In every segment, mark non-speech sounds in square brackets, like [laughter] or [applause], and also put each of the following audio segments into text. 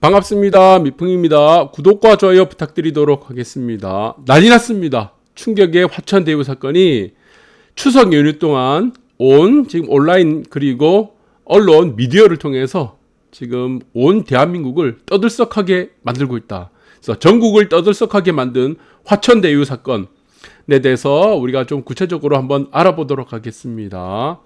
반갑습니다. 미풍입니다. 구독과 좋아요 부탁드리도록 하겠습니다. 난리 났습니다. 충격의 화천 대우 사건이 추석 연휴 동안 온 지금 온라인 그리고 언론 미디어를 통해서 지금 온 대한민국을 떠들썩하게 만들고 있다. 그래서 전국을 떠들썩하게 만든 화천 대유 사건에 대해서 우리가 좀 구체적으로 한번 알아보도록 하겠습니다.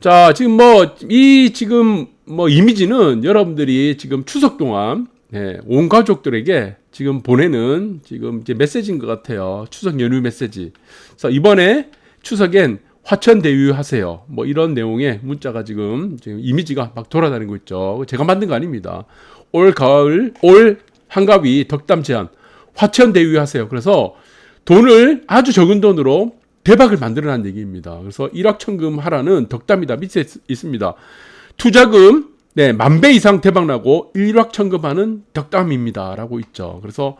자, 지금 뭐, 이 지금 뭐 이미지는 여러분들이 지금 추석 동안 네, 온 가족들에게 지금 보내는 지금 이제 메시지인 것 같아요. 추석 연휴 메시지. 그래서 이번에 추석엔 화천 대유하세요. 뭐 이런 내용의 문자가 지금, 지금 이미지가 막 돌아다니고 있죠. 제가 만든 거 아닙니다. 올 가을, 올 한가위 덕담 제안 화천 대유하세요. 그래서 돈을 아주 적은 돈으로 대박을 만들어낸 얘기입니다. 그래서 일확천금 하라는 덕담이다 밑에 있습니다. 투자금 네, 만배 이상 대박 나고 일확천금하는 덕담입니다라고 있죠. 그래서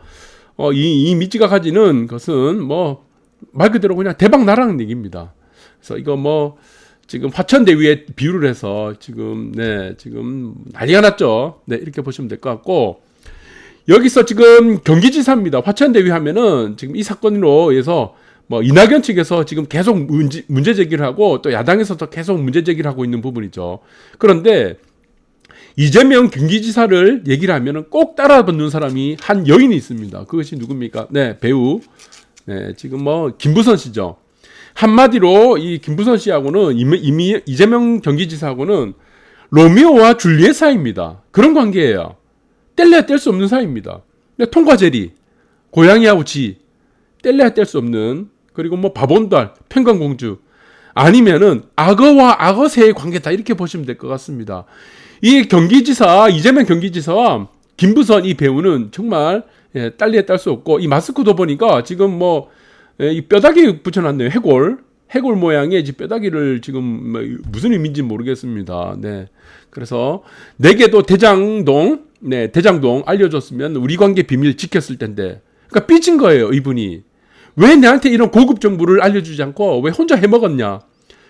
어, 이, 이 미지가 가지는 것은 뭐 말 그대로 그냥 대박 나라는 얘기입니다. 그래서 이거 뭐 지금 화천대유에 비유를 해서 지금 네 지금 난리가 났죠. 네 이렇게 보시면 될 것 같고 여기서 지금 경기지사입니다. 화천대유 하면은 지금 이 사건으로 해서 뭐 이낙연 측에서 지금 계속 문제, 문제 제기를 하고 또 야당에서도 계속 문제 제기를 하고 있는 부분이죠. 그런데 이재명 경기지사를 얘기를 하면은 꼭 따라붙는 사람이 한 여인이 있습니다. 그것이 누굽니까? 네, 배우. 네, 지금 뭐 김부선 씨죠. 한마디로 이 김부선 씨하고는 이미, 이미 이재명 경기지사하고는 로미오와 줄리엣 사이입니다. 그런 관계예요. 뗄래야 뗄 수 없는 사이입니다. 통과 제리, 고양이하고 지, 뗄래야 뗄 수 없는 그리고 뭐 바본달, 평강공주 아니면은 악어와 악어새의 관계다 이렇게 보시면 될 것 같습니다. 이 경기지사 이재명 경기지사와 김부선 이 배우는 정말 예, 딸리에 딸 수 없고 이 마스크도 보니까 지금 뭐이 예, 뼈다귀 붙여놨네요. 해골. 해골 모양의 뼈다귀를 지금 뭐 무슨 의미인지 모르겠습니다. 네, 그래서 내게도 대장동 네 대장동 알려줬으면 우리 관계 비밀 지켰을 텐데. 그러니까 삐진 거예요 이분이 왜 나한테 이런 고급 정보를 알려주지 않고 왜 혼자 해먹었냐?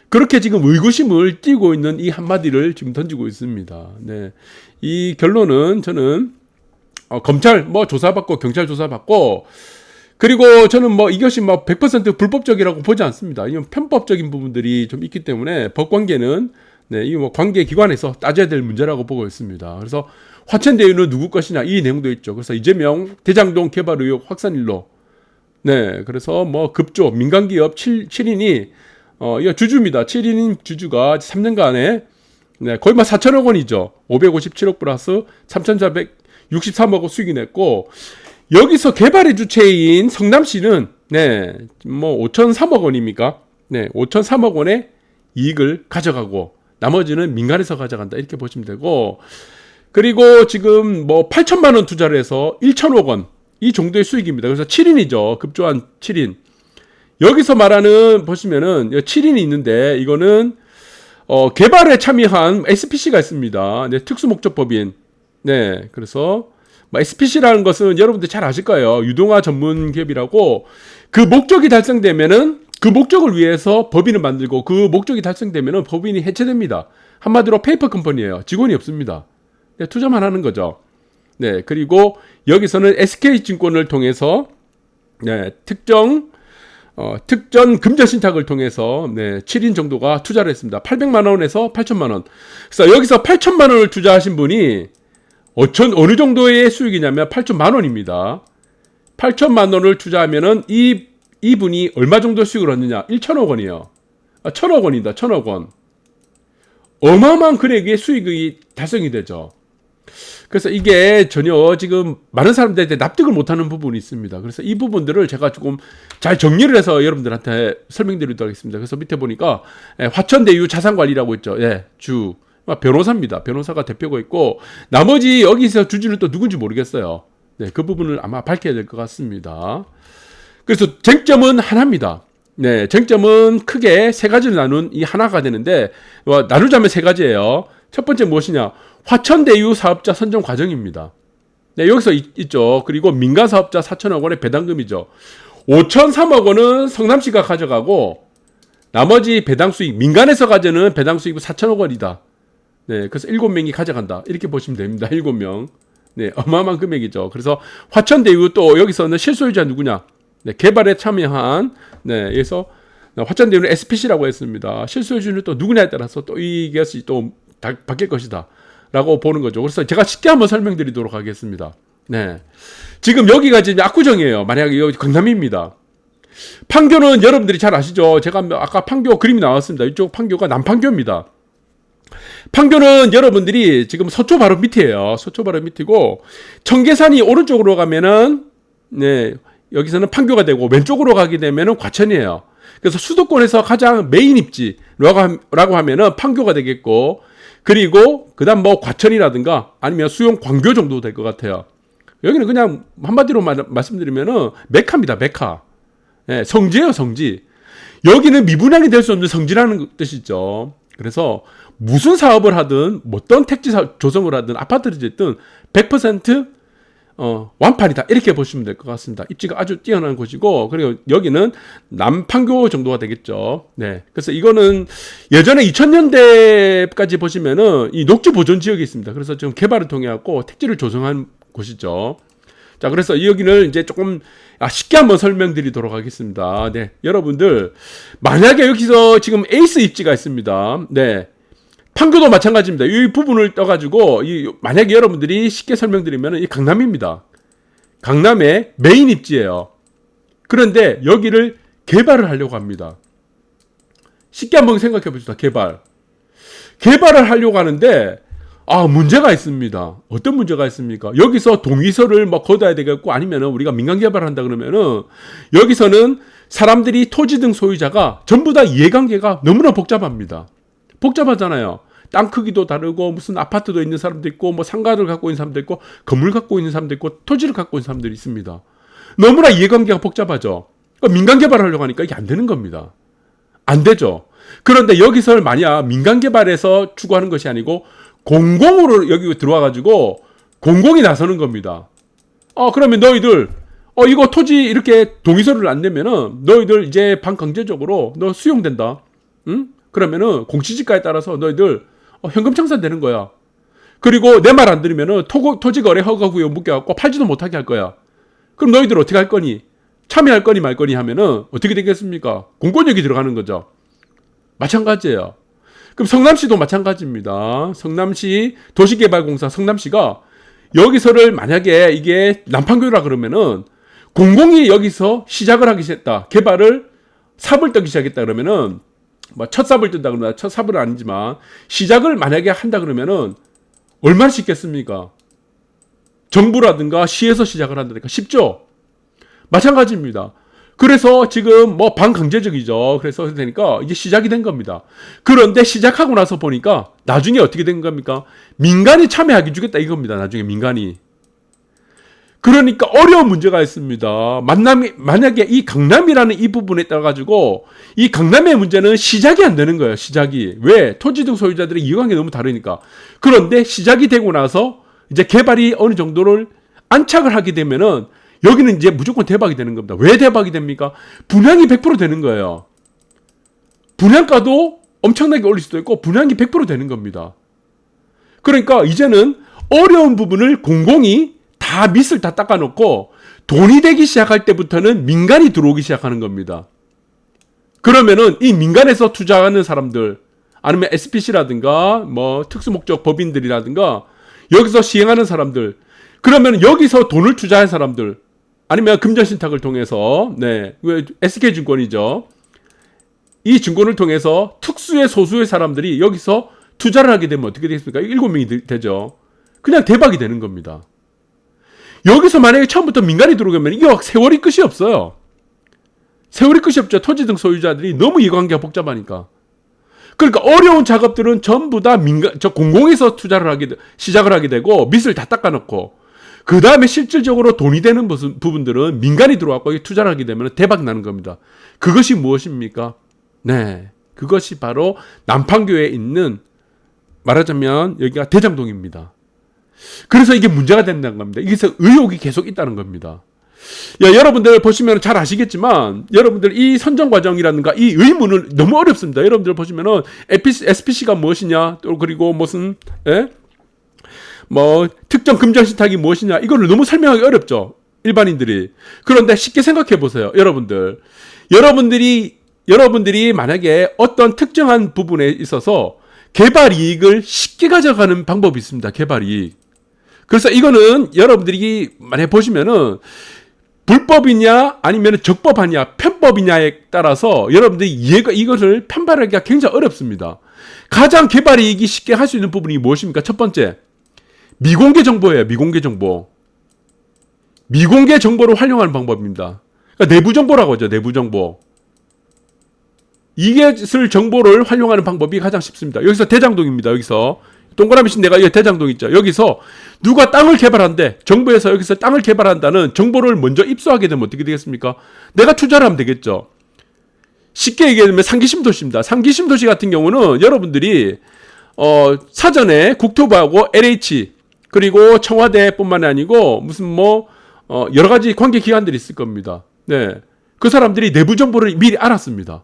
그렇게 지금 의구심을 띠고 있는 이 한마디를 지금 던지고 있습니다. 네. 이 결론은 저는 어, 검찰 뭐 조사받고 경찰 조사받고 그리고 저는 뭐 이것이 뭐 100% 불법적이라고 보지 않습니다. 이건 편법적인 부분들이 좀 있기 때문에 법 관계는 네, 이 뭐 관계 기관에서 따져야 될 문제라고 보고 있습니다. 그래서 화천대유는 누구 것이냐 이 내용도 있죠. 그래서 이재명 대장동 개발 의혹 확산 일로 네, 그래서 뭐 급조 민간 기업 7, 7인이 어, 이거 주주입니다. 7인 주주가 3년간에 네, 거의 막 4천억 원이죠. 557억 플러스 3,463억 원 수익이 냈고 여기서 개발의 주체인 성남시는 네, 뭐 5,003억 원입니까? 네, 5,003억 원의 이익을 가져가고 나머지는 민간에서 가져간다 이렇게 보시면 되고 그리고 지금 뭐 8천만 원 투자를 해서 1천억 원 이 정도의 수익입니다. 그래서 7인이죠. 급조한 7인. 여기서 말하는 보시면은 7인이 있는데 이거는 어, 개발에 참여한 SPC가 있습니다. 네, 특수목적법인. 네, 그래서 뭐 SPC라는 것은 여러분들 잘 아실 거예요. 유동화 전문 기업이라고 그 목적이 달성되면은 그 목적을 위해서 법인을 만들고 그 목적이 달성되면은 법인이 해체됩니다. 한마디로 페이퍼 컴퍼니예요. 직원이 없습니다. 네, 투자만 하는 거죠. 네, 그리고 여기서는 SK증권을 통해서 네, 특정 어, 특전 금전 신탁을 통해서 네, 7인 정도가 투자를 했습니다. 800만 원에서 8천만 원. 그래서 여기서 8천만 원을 투자하신 분이 어천, 어느 정도의 수익이냐면 8천만 원입니다. 8천만 원을 투자하면은 이 이분이 얼마 정도 수익을 얻느냐? 1천억 원이에요. 아, 천억 원이다. 천억 원. 어마어마한 금액의 수익이 달성이 되죠. 그래서 이게 전혀 지금 많은 사람들한테 납득을 못하는 부분이 있습니다. 그래서 이 부분들을 제가 조금 잘 정리를 해서 여러분들한테 설명드리도록 하겠습니다. 그래서 밑에 보니까 예, 화천대유 자산관리라고 있죠. 예, 주 변호사입니다. 변호사가 대표가 있고 나머지 여기서 주주는 또 누군지 모르겠어요. 네, 그 부분을 아마 밝혀야 될 것 같습니다. 그래서 쟁점은 하나입니다. 네, 쟁점은 크게 세 가지를 나눈 이 하나가 되는데 나누자면 세 가지예요. 첫 번째 무엇이냐? 화천대유 사업자 선정 과정입니다. 네, 여기서 있, 죠 그리고 민간 사업자 4천억 원의 배당금이죠. 5천삼억 원은 성남시가 가져가고 나머지 배당 수익 민간에서 가져는 배당 수익은 4천억 원이다. 네, 그래서 7명이 가져간다. 이렇게 보시면 됩니다. [laughs] 7명. 네, 어마어마한 금액이죠. 그래서 화천대유 또 여기서는 실소유자 누구냐? 네, 개발에 참여한 네, 그래서 화천대유는 SPC라고 했습니다. 실소유주는 또 누구냐에 따라서 또 이것이 또 다, 바뀔 것이다. 라고 보는 거죠. 그래서 제가 쉽게 한번 설명드리도록 하겠습니다. 네. 지금 여기가 지금 압구정이에요. 만약에 여기 강남입니다. 판교는 여러분들이 잘 아시죠? 제가 아까 판교 그림이 나왔습니다. 이쪽 판교가 남판교입니다. 판교는 여러분들이 지금 서초 바로 밑이에요. 서초 바로 밑이고 청계산이 오른쪽으로 가면은 네 여기서는 판교가 되고 왼쪽으로 가게 되면은 과천이에요. 그래서 수도권에서 가장 메인 입지라고 하면은 판교가 되겠고 그리고 그다음 뭐 과천이라든가 아니면 수용 광교 정도 될 것 같아요. 여기는 그냥 한마디로 말, 말씀드리면은 메카입니다. 메카. 예, 성지예요, 성지. 여기는 미분양이 될 수 없는 성지라는 뜻이죠. 그래서 무슨 사업을 하든 어떤 택지 조성을 하든 아파트를 짓든 100% 어, 완판이다. 이렇게 보시면 될 것 같습니다. 입지가 아주 뛰어난 곳이고, 그리고 여기는 남판교 정도가 되겠죠. 네. 그래서 이거는 예전에 2000년대까지 보시면은 이 녹지 보존 지역이 있습니다. 그래서 지금 개발을 통해 갖고 택지를 조성한 곳이죠. 자, 그래서 여기는 이제 조금 아, 쉽게 한번 설명드리도록 하겠습니다. 네. 여러분들, 만약에 여기서 지금 에이스 입지가 있습니다. 네. 판교도 마찬가지입니다. 이 부분을 떠가지고 이 만약에 여러분들이 쉽게 설명드리면 이 강남입니다. 강남의 메인 입지예요. 그런데 여기를 개발을 하려고 합니다. 쉽게 한번 생각해 봅시다. 개발. 개발을 하려고 하는데 아 문제가 있습니다. 어떤 문제가 있습니까? 여기서 동의서를 뭐 걷어야 되겠고 아니면은 우리가 민간 개발한다 그러면은 여기서는 사람들이 토지 등 소유자가 전부 다 이해관계가 너무나 복잡합니다. 복잡하잖아요. 땅 크기도 다르고 무슨 아파트도 있는 사람도 있고 뭐 상가를 갖고 있는 사람도 있고 건물 갖고 있는 사람도 있고 토지를 갖고 있는 사람들이 있습니다. 너무나 이해관계가 복잡하죠. 그러니까 민간 개발하려고 하니까 이게 안 되는 겁니다. 안 되죠. 그런데 여기서 만약 민간 개발에서 추구하는 것이 아니고 공공으로 여기 들어와 가지고 공공이 나서는 겁니다. 어 그러면 너희들 어 이거 토지 이렇게 동의서를 안 내면은 너희들 이제 반강제적으로 너 수용된다. 응? 그러면은 공시지가에 따라서 너희들 어, 현금 청산되는 거야. 그리고 내 말 안 들으면은 토, 토지 거래 허가 구역 묶여갖고 팔지도 못하게 할 거야. 그럼 너희들 어떻게 할 거니? 참여할 거니 말 거니 하면은 어떻게 되겠습니까? 공권력이 들어가는 거죠. 마찬가지예요. 그럼 성남시도 마찬가지입니다. 성남시 도시개발공사 성남시가 여기서를 만약에 이게 남판교라 그러면은 공공이 여기서 시작을 하기 시작했다. 개발을 삽을 떠기 시작했다 그러면은 뭐 첫 삽을 뜬다 그러면 첫 삽은 아니지만 시작을 만약에 한다 그러면은 얼마나 쉽겠습니까? 정부라든가 시에서 시작을 한다니까 쉽죠? 마찬가지입니다. 그래서 지금 뭐 반강제적이죠. 그래서 되니까 이제 시작이 된 겁니다. 그런데 시작하고 나서 보니까 나중에 어떻게 된 겁니까? 민간이 참여하기 주겠다 이겁니다. 나중에 민간이. 그러니까 어려운 문제가 있습니다. 만남이, 만약에 이 강남이라는 이 부분에 따라 가지고 이 강남의 문제는 시작이 안 되는 거예요. 시작이. 왜? 토지 등 소유자들의 이해관계 너무 다르니까. 그런데 시작이 되고 나서 이제 개발이 어느 정도를 안착을 하게 되면은 여기는 이제 무조건 대박이 되는 겁니다. 왜 대박이 됩니까? 분양이 100% 되는 거예요. 분양가도 엄청나게 올릴 수도 있고 분양이 100% 되는 겁니다. 그러니까 이제는 어려운 부분을 공공이 다 밑을 다 닦아놓고 돈이 되기 시작할 때부터는 민간이 들어오기 시작하는 겁니다. 그러면은 이 민간에서 투자하는 사람들 아니면 SPC라든가 뭐 특수목적 법인들이라든가 여기서 시행하는 사람들 그러면 여기서 돈을 투자한 사람들 아니면 금전신탁을 통해서 네 SK증권이죠. 이 증권을 통해서 특수의 소수의 사람들이 여기서 투자를 하게 되면 어떻게 되겠습니까? 일곱 명이 되죠. 그냥 대박이 되는 겁니다. 여기서 만약에 처음부터 민간이 들어오면 이게 세월이 끝이 없어요. 세월이 끝이 없죠. 토지 등 소유자들이 너무 이 관계가 복잡하니까. 그러니까 어려운 작업들은 전부 다 민간, 저 공공에서 투자를 하게, 시작을 하게 되고 밑을 다 닦아놓고 그 다음에 실질적으로 돈이 되는 부분들은 민간이 들어왔고 투자를 하게 되면 대박 나는 겁니다. 그것이 무엇입니까? 네. 그것이 바로 남판교에 있는 말하자면 여기가 대장동입니다. 그래서 이게 문제가 된다는 겁니다. 여기서 의혹이 계속 있다는 겁니다. 야, 여러분들 보시면 잘 아시겠지만, 여러분들 이 선정 과정이라든가 이 의문을 너무 어렵습니다. 여러분들 보시면은 SPC가 무엇이냐, 또 그리고 무슨, 예? 뭐 특정 금전 신탁이 무엇이냐 이거를 너무 설명하기 어렵죠. 일반인들이. 그런데 쉽게 생각해 보세요. 여러분들. 여러분들이 여러분들이 만약에 어떤 특정한 부분에 있어서 개발 이익을 쉽게 가져가는 방법이 있습니다. 개발 이익. 그래서 이거는 여러분들이 만약에 보시면은 불법이냐 아니면 적법하냐 편법이냐에 따라서 여러분들이 이해가 이것을 편발하기가 굉장히 어렵습니다. 가장 개발 이익이 쉽게 할 수 있는 부분이 무엇입니까? 첫 번째 미공개 정보예요. 미공개 정보. 미공개 정보를 활용하는 방법입니다. 그러니까 내부 정보라고 하죠. 내부 정보. 이것을 정보를 활용하는 방법이 가장 쉽습니다. 여기서 대장동입니다. 여기서 동그라미 신 내가 여기 대장동 있죠. 여기서 누가 땅을 개발한대. 정부에서 여기서 땅을 개발한다는 정보를 먼저 입수하게 되면 어떻게 되겠습니까? 내가 투자를 하면 되겠죠. 쉽게 얘기하면 상기심 도시입니다. 상기심 도시 같은 경우는 여러분들이 어, 사전에 국토부하고 LH 그리고 청와대뿐만 아니고 무슨 뭐 어, 여러 가지 관계 기관들이 있을 겁니다. 네. 그 사람들이 내부 정보를 미리 알았습니다.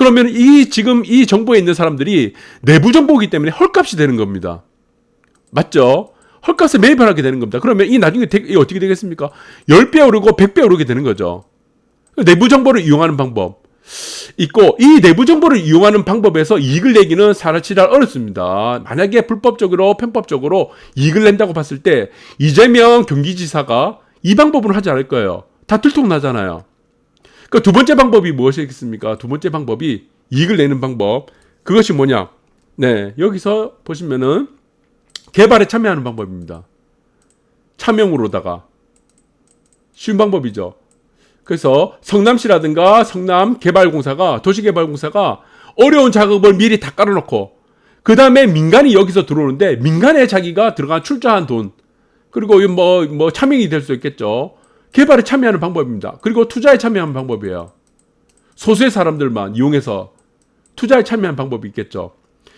그러면 이 지금 이 정보에 있는 사람들이 내부 정보이기 때문에 헐값이 되는 겁니다. 맞죠? 헐값에 매입을 하게 되는 겁니다. 그러면 이 나중에 대, 이 어떻게 되겠습니까? 10배 오르고 100배 오르게 되는 거죠. 내부 정보를 이용하는 방법 있고 이 내부 정보를 이용하는 방법에서 이익을 내기는 사라치다 어렵습니다. 만약에 불법적으로 편법적으로 이익을 낸다고 봤을 때 이재명 경기지사가 이 방법은 하지 않을 거예요. 다 들통나잖아요. 그 두 번째 방법이 무엇이겠습니까? 두 번째 방법이 이익을 내는 방법. 그것이 뭐냐? 네, 여기서 보시면은 개발에 참여하는 방법입니다. 차명으로다가 쉬운 방법이죠. 그래서 성남시라든가 성남 개발공사가 도시개발공사가 어려운 작업을 미리 다 깔아놓고 그 다음에 민간이 여기서 들어오는데 민간에 자기가 들어간 출자한 돈 그리고 뭐, 뭐 차명이 될 수 있겠죠. 개발에 참여하는 방법입니다. 그리고 투자에 참여하는 방법이에요. 소수의 사람들만 이용해서 투자에 참여하는 방법이 있겠죠.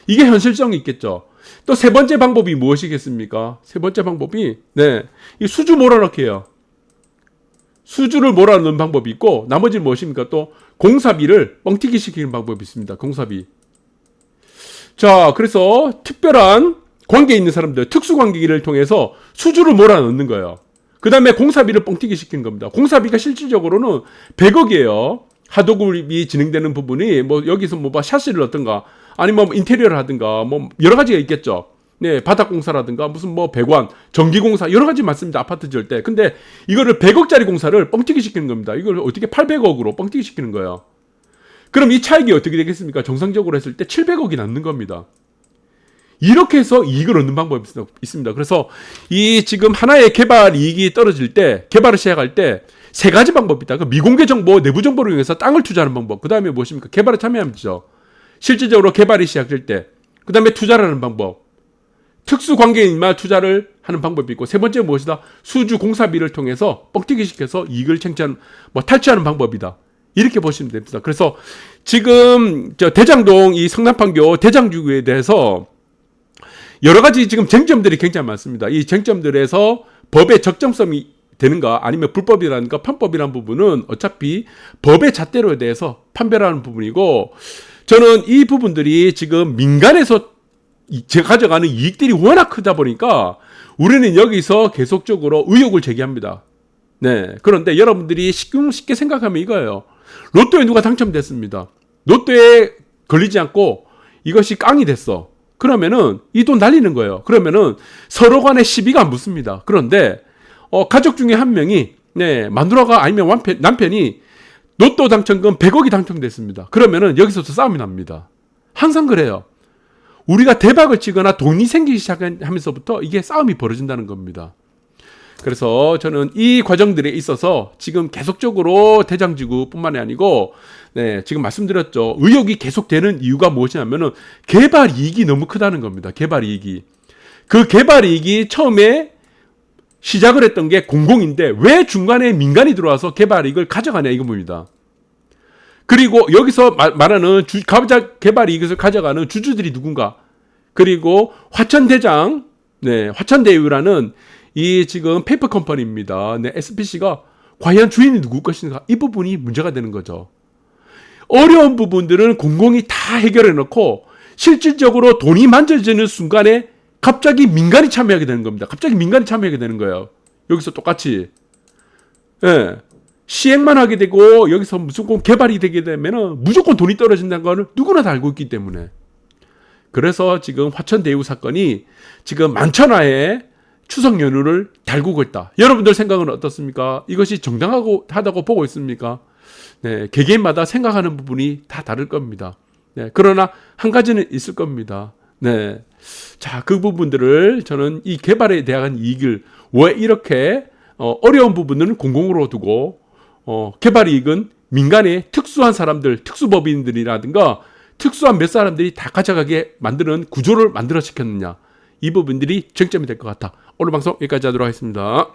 이게 현실성이 있겠죠. 또 세 번째 방법이 무엇이겠습니까? 세 번째 방법이 네, 이 수주 몰아넣기예요. 수주를 몰아넣는 방법이 있고 나머지는 무엇입니까? 또 공사비를 뻥튀기 시키는 방법이 있습니다. 공사비. 자, 그래서 특별한 관계에 있는 사람들, 특수 관계기를 통해서 수주를 몰아넣는 거예요. 그 다음에 공사비를 뻥튀기 시키는 겁니다. 공사비가 실질적으로는 100억이에요. 하도급이 진행되는 부분이 뭐 여기서 뭐 샤시를 넣든가 아니면 뭐 인테리어를 하든가 뭐 여러 가지가 있겠죠. 네, 바닥 공사라든가 무슨 뭐 배관, 전기 공사 여러 가지 많습니다. 아파트 지을 때. 근데 이거를 100억짜리 공사를 뻥튀기 시키는 겁니다. 이걸 어떻게 800억으로 뻥튀기 시키는 거예요. 그럼 이 차익이 어떻게 되겠습니까? 정상적으로 했을 때 700억이 남는 겁니다. 이렇게 해서 이익을 얻는 방법이 있습니다. 그래서 이 지금 하나의 개발 이익이 떨어질 때, 개발을 시작할 때 세 가지 방법이 있다. 그 미공개 정보, 내부 정보를 이용해서 땅을 투자하는 방법. 그 다음에 무엇입니까? 개발에 참여하면서 실질적으로 개발이 시작될 때, 그 다음에 투자를 하는 방법. 특수 관계인만 투자를 하는 방법이 있고 세 번째 무엇이다? 수주 공사비를 통해서 뻥튀기 시켜서 이익을 챙취하는 뭐 탈취하는 방법이다. 이렇게 보시면 됩니다. 그래서 지금 저 대장동 이 성남판교 대장주구에 대해서 여러 가지 지금 쟁점들이 굉장히 많습니다. 이 쟁점들에서 법의 적정성이 되는가 아니면 불법이라는가 편법이라는 부분은 어차피 법의 잣대로에 대해서 판별하는 부분이고 저는 이 부분들이 지금 민간에서 가져가는 이익들이 워낙 크다 보니까 우리는 여기서 계속적으로 의혹을 제기합니다. 네. 그런데 여러분들이 쉽게 생각하면 이거예요. 로또에 누가 당첨됐습니다. 로또에 걸리지 않고 이것이 깡이 됐어. 그러면은 이 돈 날리는 거예요. 그러면은 서로 간에 시비가 안 붙습니다. 그런데 어, 가족 중에 한 명이 네, 마누라가 아니면 완편, 남편이 로또 당첨금 100억이 당첨됐습니다. 그러면은 여기서도 싸움이 납니다. 항상 그래요. 우리가 대박을 치거나 돈이 생기기 시작하면서부터 이게 싸움이 벌어진다는 겁니다. 그래서 저는 이 과정들에 있어서 지금 계속적으로 대장지구뿐만이 아니고 네, 지금 말씀드렸죠. 의혹이 계속되는 이유가 무엇이냐면은 개발 이익이 너무 크다는 겁니다. 개발 이익이. 그 개발 이익이 처음에 시작을 했던 게 공공인데 왜 중간에 민간이 들어와서 개발 이익을 가져가냐 이겁니다. 그리고 여기서 말하는 주, 개발 이익을 가져가는 주주들이 누군가. 그리고 화천대장, 네, 화천대유라는 이 지금 페이퍼 컴퍼니입니다. 네, SPC가 과연 주인이 누구 것인가? 이 부분이 문제가 되는 거죠. 어려운 부분들은 공공이 다 해결해 놓고 실질적으로 돈이 만져지는 순간에 갑자기 민간이 참여하게 되는 겁니다. 갑자기 민간이 참여하게 되는 거예요. 여기서 똑같이. 예. 시행만 하게 되고 여기서 무조건 개발이 되게 되면은 무조건 돈이 떨어진다는 거는 누구나 다 알고 있기 때문에. 그래서 지금 화천 대유 사건이 지금 만천하에 추석 연휴를 달구고 있다. 여러분들 생각은 어떻습니까? 이것이 정당하고 하다고 보고 있습니까? 네, 개개인마다 생각하는 부분이 다 다를 겁니다. 네, 그러나 한 가지는 있을 겁니다. 네. 자, 그 부분들을 저는 이 개발에 대한 이익을 왜 이렇게 어, 어려운 부분은 공공으로 두고 어, 개발 이익은 민간의 특수한 사람들, 특수법인들이라든가 특수한 몇 사람들이 다 가져가게 만드는 구조를 만들어 시켰느냐. 이 부분들이 쟁점이 될 것 같다. 오늘 방송 여기까지 하도록 하겠습니다.